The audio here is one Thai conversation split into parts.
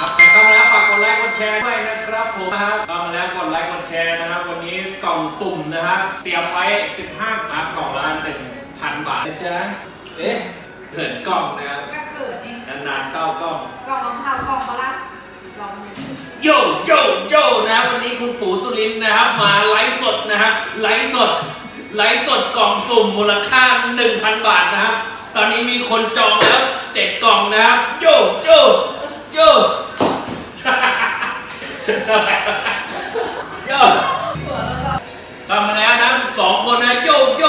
ครับใครเข้ามาแล้วฝากกดไลค์กดแชร์ด้วยนะครับผมนะครับเข้ามาแล้วกดไลค์กดแชร์นะครับ วันนี้กล่องสุ่มนะครับ เตรียมไว้ 15ครับกล่องละหนึ่งพันบาทนะจ๊ะเอ๊ะเขินกล่องนะครับก็เขินเองนานๆเข้ากล้องกล่องรองเท้ากล่องมาละลองดูโยโยโยนะวันนี้คุณปู่สุรินทร์นะครับ มาไลฟ์สดนะครับไลฟ์สดไลฟ์สดกล่องสุ่มมูลค่า 1,000 บาทนะครับ ตอนนี้มีคนจองแล้วเจ็ดกล่องนะครับโยโย โยโยทำมาแล้วนะสองคนนะโยโย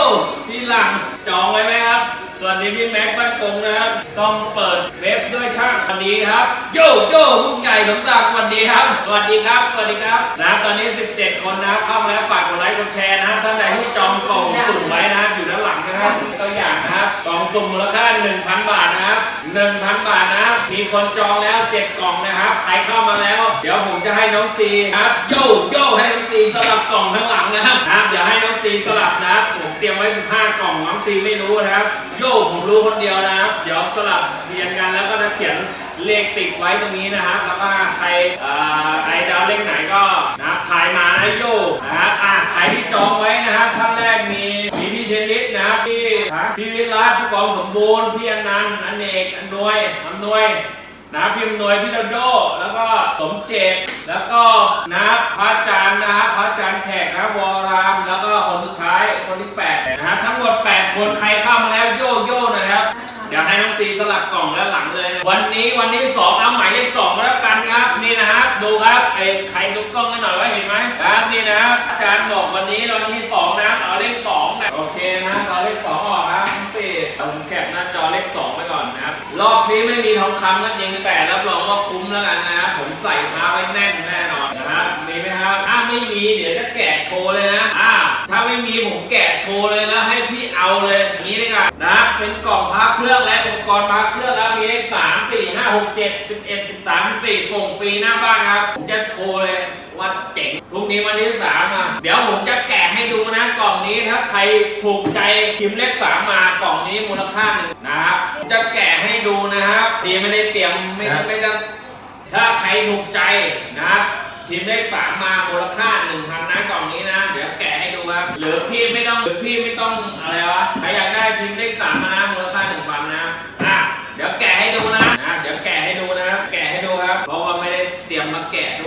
พี่หลังจองไว้ไหมครับ ส่วนนี้พี่แม็กซ์บ้านกงนะครับ ต้องเปิดเว็บด้วยช่างวันนี้ครับ โยโย่ผู้ใหญ่สมศักดิ์สวัสดีครับ สวัสดีครับ สวัสดีครับ นะตอนนี้ 17 คนนะครับเข้ามาแล้วฝากกดไลค์กดแชร์นะท่านใดที่จองกล่องสุ่มไว้นะครับอยู่ด้านหลังนะครับตัวอย่างนะครับกล่องสุ่มมูลค่า 1,000 บาทนะครับ 1,000 บาทนะมีคนจองแล้ว 7 กล่องนะครับ ใครเข้ามาแล้ว เดี๋ยวผมจะให้น้องซีครับ โยโย่ให้น้องซีสลับกล่องข้างหลังนะครับนะเดี๋ยวให้น้องซีสลับนะครับผมเตรียมไว้ 15 กล่องน้องซีไม่รู้นะครับโยผมรู้คนเดียวนะครับ เดี๋ยวสลับเรียนกันแล้วก็จะเขียนเลขติดไว้ตรงนี้นะครับแล้วก็ใครเอ่อใครจะเอาเลขไหนก็นะครับถ่ายมานะโย่นะครับอะใครที่จองไว้นะครับท่านแรกมีมีพี่เทนนิสนะครับพี่พี่วิรัตพี่กองสมบูรณ์พี่อนันต์อเนกอำนวยอำนวย นะครับพิมพ์หน่วยพี่โดโดแล้วก็สมเจตแล้วก็นะครับพระอาจารย์นะครับพระอาจารย์แขกนะครับวราม แล้วก็คนสุดท้ายคนที่8นะครับทั้งหมด8คนใครเข้ามาแล้วโยโย่นะครับเดี๋ยวให้น้องซีสลับกล่องแล้วหลังเลยนะวันนี้วันที่สองเอาหมายเลขสองแล้วกันครับนี่นะครับดูครับไอ้ใครดูกล้องให้หน่อยว่าเห็นไหมครับนี่นะครับอาจารย์บอกวันนี้วันที่สองนะเอาเลขสองนะโอเคนะเอาเลขสองออก ครับน้องซีผมแคปหน้าจอเลขสองไปก่อนนะครับ รอบนี้ไม่มีทองคำก็จริงแต่รับรองว่าคุ้มแล้วกันนะครับผมใส่ช้าไว้แน่นแน่นอนนะครับมีไหมครับถ้าไม่มีเดี๋ยวจะแกะโชว์เลยนะอ่าถ้าไม่มีผมแกะโชว์เลยแล้วให้พี่เอาเลยนี้ดีกว่านะเป็นกล่องพักเครื่องและอุปกรณ์พักเครื่องแล้วมีเลขสามสี่ห้าหกเจ็ดสิบเอ็ดสิบสามสี่ส่งฟรีหน้าบ้านครับผมจะโชว์เลยว่าเจ๋ พรุ่งนี้วันที่สามอะ เดี๋ยวผมจะแกะให้ดูนะกล่องนี้ถ้าใครถูกใจพิมพ์เลขสามมากล่องนี้มูลค่าหนึ่งนะครับ จะแกะให้ดูนะครับดีไม่ได้เตรียมไม่ไม่ได้ถ้าใครถูกใจนะครับพิมพ์เลขสามมามูลค่า1,000นะกล่องนี้นะ เดี๋ยวแกะให้ดูครับหรือพี่ไม่ต้องหรือพี่ไม่ต้องอะไรวะใครอยากได้พิมพ์เลขสามมานะมูลค่า1,000นะอะเดี๋ยวแกะให้ดูนะนะเดี๋ยวแกะให้ดูนะครับแกะให้ดูครับเพราะว่าไม่ได้เตรียมมาแกะด้วย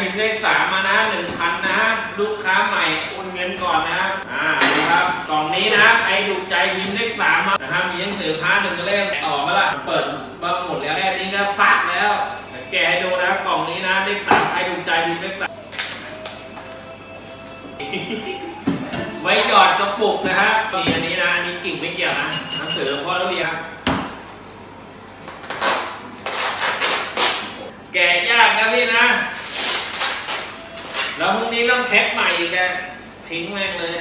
พิมพ์เลขสามมานะ1,000นนะ ลูกค้าใหม่โอนเงินก่อนนะอ่าดูครับกล่องนี้นะใครถูกใจพิมพ์เลขสามมานะครับมีหนังสือพาร์ทหนึ่งก็เล่มต่อมาละเปิดมาหมดแล้วแค่นี้ก็ฟักแล้วแกให้ดูนะกล่องนี้นะเลขสามใครถูกใจพิมพ์เลขสามไว้หยอดกระปุกนะฮะมีอันนี้นะอันนี้กิ่งไม่เกี่ยวนะหนังสือหลวงพ่อแล้วเรียนครับแกยากนะพี่นะ แล้วพรุ่งนี้ต้องแพ็คใหม่อีกแกทิ้งแม่งเลย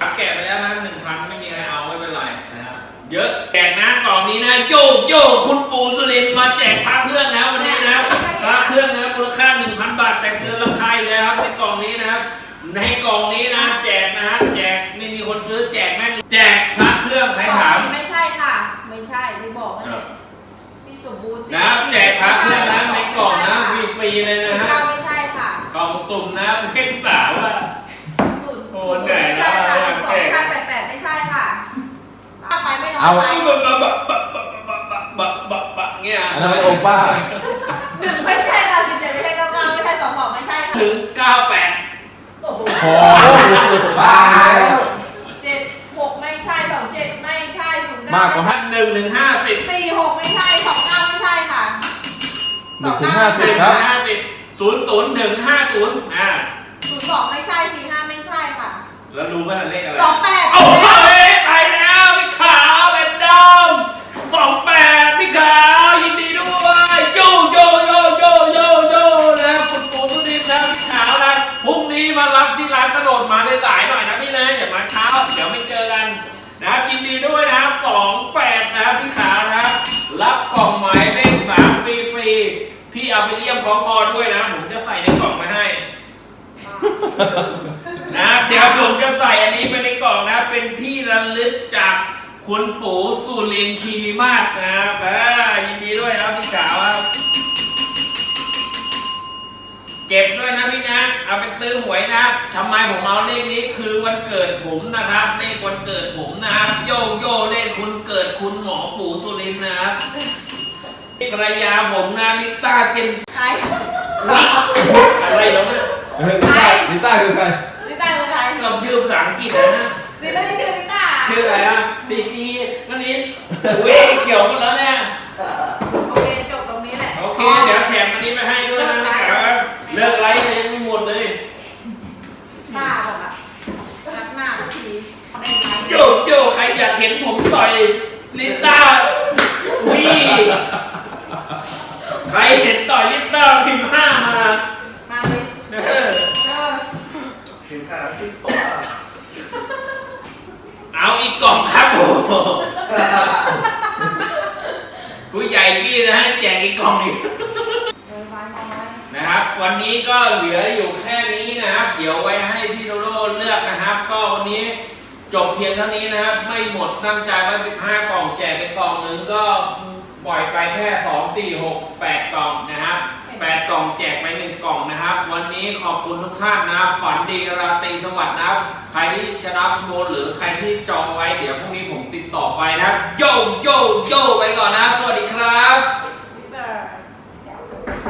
รับแกะไปแล้วนะหนึ่งพันไม่มีใครเอาไม่เป็นไรนะครับ เยอะแจกนะกล่องนี้นะ โยโย่คุณปู่สุรินมาแจกพระเครื่องนะวันนี้นะพระเครื่องนะมูลค่า1,000บาทแต่เกินราคาอยู่แล้วครับในกล่องนี้นะครับ ในกล่องนี้นะ แจกนะฮะแจกไม่มีคนซื้อแจกแม่ง รีๆเลยสินะบฮะเก้าไม่ใช่ค่ะกล่องสุ่มนะไม่สาวว่าศูนย์โอ้ศูนย์เหนื่อยไม่ใช่ค่ะนะสองใช่แปดแปดไม่ใช่ค่ะถ้าไปไม่น้อยเอา ไปบะบะบะบะบะบะบะบะบะบะเงี้ยอันนั้นเป็นโอป้าหนึ่งไม่ใช่ค่ะสิบเจ็ดไม่ใช่เก้าเก้าไม่ใช่สองสองไม่ใช่ค่ะถึง98โอ้โห โอ้บ้าแล้ว เจ็ดหกไม่ใช่สองเจ็ดไม่ใช่ศูนย์ มา เก้าก กว่า ไม่ใช่ หนึ่งถึงห้าสิบ สี่หกไม่ใช่สองเก้าไม่ใช่ค่ะ หนึ่งถึงห้าสิบครับห้าสิบศูนย์ศูนย์หนึ่งห้าศูนย์อ่าศูนย์สองไม่ใช่สี่ห้าไม่ใช่ค่ะ แล้วรู้ว่านั่นเลขอะไรสองแปด โอ้โห ๆพี่เอาไปเลี่ยมของพอด้วยนะ ผมจะใส่ในกล่องมาให้ นะเดี๋ยวผมจะใส่อันนี้ไปในกล่องนะ เป็นที่ระลึกจากคุณปู่สุรินทร์คีรีมาศนะครับอ่ายินดีด้วยครับพี่สาวครับเก็บด้วยนะพี่นะ เอาไปซื้อหวยนะทำไมผมเอาเลขนี้คือวันเกิดผมนะครับ เลขวันเกิดผมนะครับ โยโย่เลขคุณเกิดคุณหมอปู่สุรินทร์นะครับ ภรรยาผมนะลิต้าเจนใครอะไรแล้วเนี่ยเฮ้ยลิต้าลิต้าคือใครลิต้าคือใครเราชื่อภาษาอังกฤษนะฮะลิไม่ได้ชื่อลิต้าชื่ออะไรอะซีซีนั่นนี่อุ้ยเขียวหมดแล้วเนี่ยโอเคจบตรงนี้แหละโอเคเดี๋ยวแถมอันนี้ไปให้ด้วยนะพี่สาวครับเลิกไลฟ์เลยยังไม่หมดเลยต้าบอกอะนัดหน้าทุกทีในไลน์โยโย่ใครอยากเห็นผมต่อยลิต้าวิใครเห็นต่อยลิต้าพิมพ์ห้ามา มาเลย เออ เออ ถึงขนาดที่ผมว่า เอาอีกกล่องครับโอ้โหผู้ใหญ่พี่นะฮะแจกอีกกล่องอีกเออว้เอาไว้นะครับ วันนี้ก็เหลืออยู่แค่นี้นะครับ เดี๋ยวไว้ให้พี่โดโดเลือกนะครับ ก็วันนี้จบเพียงเท่านี้นะครับ ไม่หมดตั้งใจว่า15 กล่องแจกไปกล่องหนึงก็ปล่อยไปแค่ 2 4 6 8 กล่องนะครับ 8 กล่องแจกไป 1 กล่องนะครับ วันนี้ขอบคุณทุกท่านนะ ฝันดีราตรีสวัสดิ์นะครับใครที่จะรับโนหรือใครที่จองไว้เดี๋ยวพรุ่งนี้ผมติดต่อไปนะ โยโยโยไปก่อนนะ สวัสดีครับ